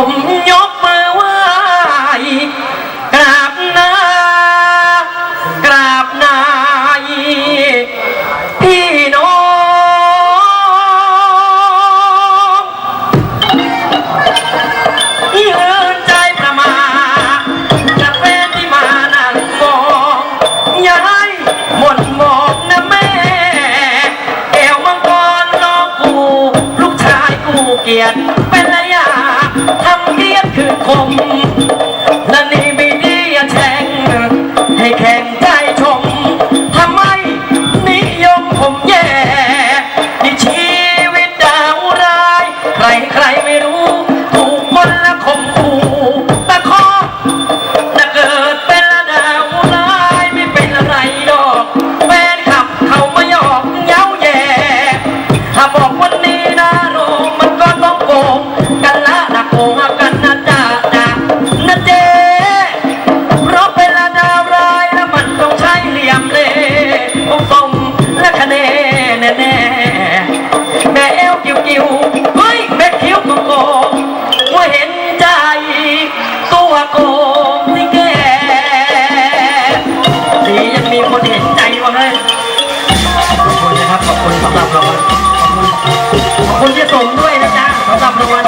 ผมยกมือไหว้กราบนากราบนายพี่น้อง ยืนใจประมาทจะเป็นที่มานั่งมองย้ายหมดหมกนะแม่ แอวมังกรน้อกู ลูกชายกูเกลียดเป็นระยะ ทำเรียกคม และนี่ไม่ดียแช่งให้แข่งใจชมทำไมนิยมผมแย่นี่ชีวิตดาวร้าย ใครใครไม่รู้ ถูกมนและข่มขู่ ตัวโกงที่แกดียังมีคนเห็นใจวะเฮ้ยขอบคุณนะครับ ขอบคุณสำหรับรางวัลขอบคุณขอบคุณที่ส่งด้วยนะจ๊ะสำหรับรางวัล